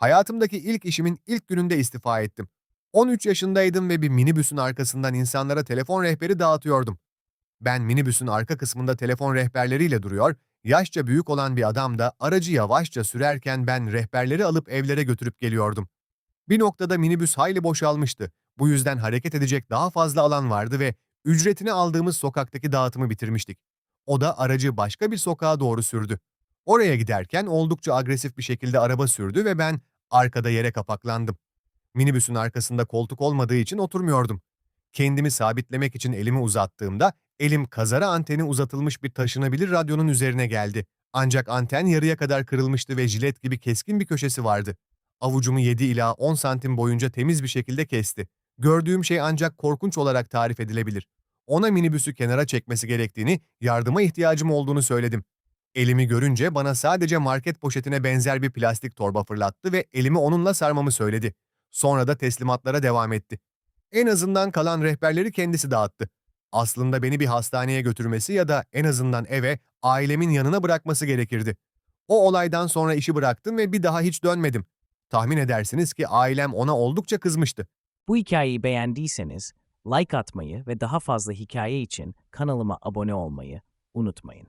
Hayatımdaki ilk işimin ilk gününde istifa ettim. 13 yaşındaydım ve bir minibüsün arkasından insanlara telefon rehberi dağıtıyordum. Ben minibüsün arka kısmında telefon rehberleriyle duruyor, yaşça büyük olan bir adam da aracı yavaşça sürerken ben rehberleri alıp evlere götürüp geliyordum. Bir noktada minibüs hayli boşalmıştı. Bu yüzden hareket edecek daha fazla alan vardı ve ücretini aldığımız sokaktaki dağıtımı bitirmiştik. O da aracı başka bir sokağa doğru sürdü. Oraya giderken oldukça agresif bir şekilde araba sürdü ve ben arkada yere kapaklandım. Minibüsün arkasında koltuk olmadığı için oturmuyordum. Kendimi sabitlemek için elimi uzattığımda elim kazara anteni uzatılmış bir taşınabilir radyonun üzerine geldi. Ancak anten yarıya kadar kırılmıştı ve jilet gibi keskin bir köşesi vardı. Avucumu 7 ila 10 santim boyunca temiz bir şekilde kesti. Gördüğüm şey ancak korkunç olarak tarif edilebilir. Ona minibüsü kenara çekmesi gerektiğini, yardıma ihtiyacım olduğunu söyledim. Elimi görünce bana sadece market poşetine benzer bir plastik torba fırlattı ve elimi onunla sarmamı söyledi. Sonra da teslimatlara devam etti. En azından kalan rehberleri kendisi dağıttı. Aslında beni bir hastaneye götürmesi ya da en azından eve, ailemin yanına bırakması gerekirdi. O olaydan sonra işi bıraktım ve bir daha hiç dönmedim. Tahmin edersiniz ki ailem ona oldukça kızmıştı. Bu hikayeyi beğendiyseniz like atmayı ve daha fazla hikaye için kanalıma abone olmayı unutmayın.